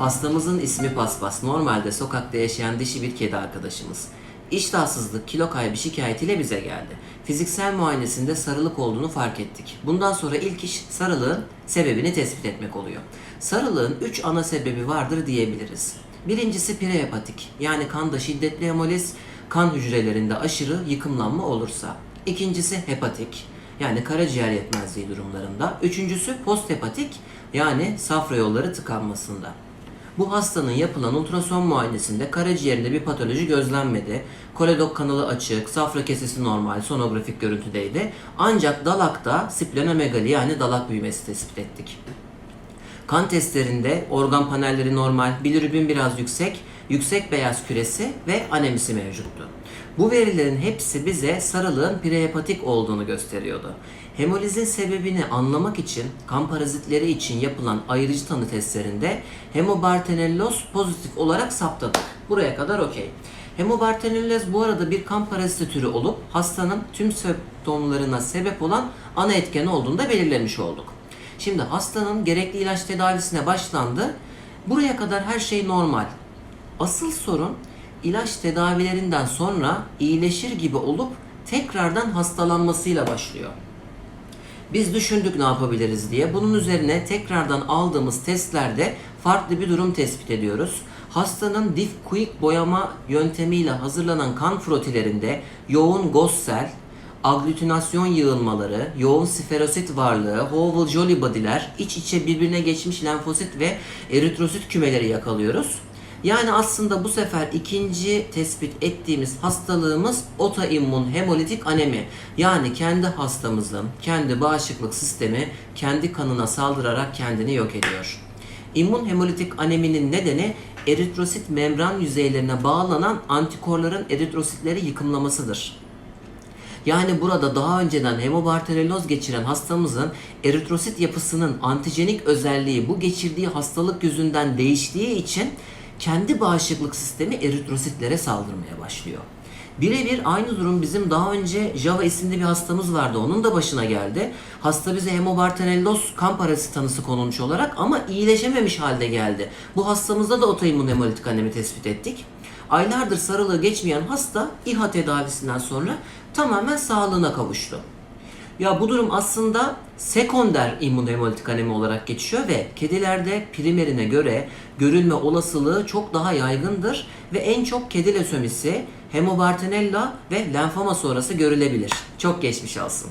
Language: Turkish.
Hastamızın ismi Paspas. Normalde sokakta yaşayan dişi bir kedi arkadaşımız. İştahsızlık, kilo kaybı şikayetiyle bize geldi. Fiziksel muayenesinde sarılık olduğunu fark ettik. Bundan sonra ilk iş sarılığın sebebini tespit etmek oluyor. Sarılığın 3 ana sebebi vardır diyebiliriz. Birincisi prehepatik yani kanda şiddetli hemoliz, kan hücrelerinde aşırı yıkımlanma olursa. İkincisi hepatik yani karaciğer yetmezliği durumlarında. Üçüncüsü posthepatik yani safra yolları tıkanmasında. Bu hastanın yapılan ultrason muayenesinde karaciğerinde bir patoloji gözlenmedi. Koledok kanalı açık, safra kesesi normal, sonografik görüntüdeydi. Ancak dalakta splenomegali yani dalak büyümesi tespit ettik. Kan testlerinde organ panelleri normal, bilirubin biraz yüksek, yüksek beyaz küresi ve anemisi mevcuttu. Bu verilerin hepsi bize sarılığın prehepatik olduğunu gösteriyordu. Hemolizin sebebini anlamak için kan parazitleri için yapılan ayrıcı tanı testlerinde hemobartenelloz pozitif olarak saptadık. Buraya kadar okey. Hemobartenelloz bu arada bir kan paraziti türü olup hastanın tüm semptomlarına sebep olan ana etken olduğunu da belirlemiş olduk. Şimdi hastanın gerekli ilaç tedavisine başlandı. Buraya kadar her şey normal. Asıl sorun ilaç tedavilerinden sonra iyileşir gibi olup tekrardan hastalanmasıyla başlıyor. Biz düşündük ne yapabiliriz diye. Bunun üzerine tekrardan aldığımız testlerde farklı bir durum tespit ediyoruz. Hastanın dif quick boyama yöntemiyle hazırlanan kan frotilerinde yoğun gossel, aglutinasyon yığılmaları, yoğun sferosit varlığı, Howell Jolly body'ler, iç içe birbirine geçmiş lenfosit ve eritrosit kümeleri yakalıyoruz. Yani aslında bu sefer ikinci tespit ettiğimiz hastalığımız otoimmün hemolitik anemi. Yani kendi hastamızın kendi bağışıklık sistemi kendi kanına saldırarak kendini yok ediyor. İmmün hemolitik aneminin nedeni eritrosit membran yüzeylerine bağlanan antikorların eritrositleri yıkımlamasıdır. Yani burada daha önceden hemobarterelloz geçiren hastamızın eritrosit yapısının antijenik özelliği bu geçirdiği hastalık yüzünden değiştiği için kendi bağışıklık sistemi eritrositlere saldırmaya başlıyor. Birebir aynı durum bizim daha önce Java isimli bir hastamız vardı. Onun da başına geldi. Hasta bize hemobartenelloz kan parazit tanısı konulmuş olarak ama iyileşememiş halde geldi. Bu hastamızda da otoimmün hemolitik anemi tespit ettik. Aylardır sarılığı geçmeyen hasta İHA tedavisinden sonra tamamen sağlığına kavuştu. Ya bu durum aslında sekonder immünohemolitik anemi olarak geçiyor ve kedilerde primerine göre görülme olasılığı çok daha yaygındır ve en çok kedi lösemisi, hemobartenella ve lenfoma sonrası görülebilir. Çok geçmiş olsun.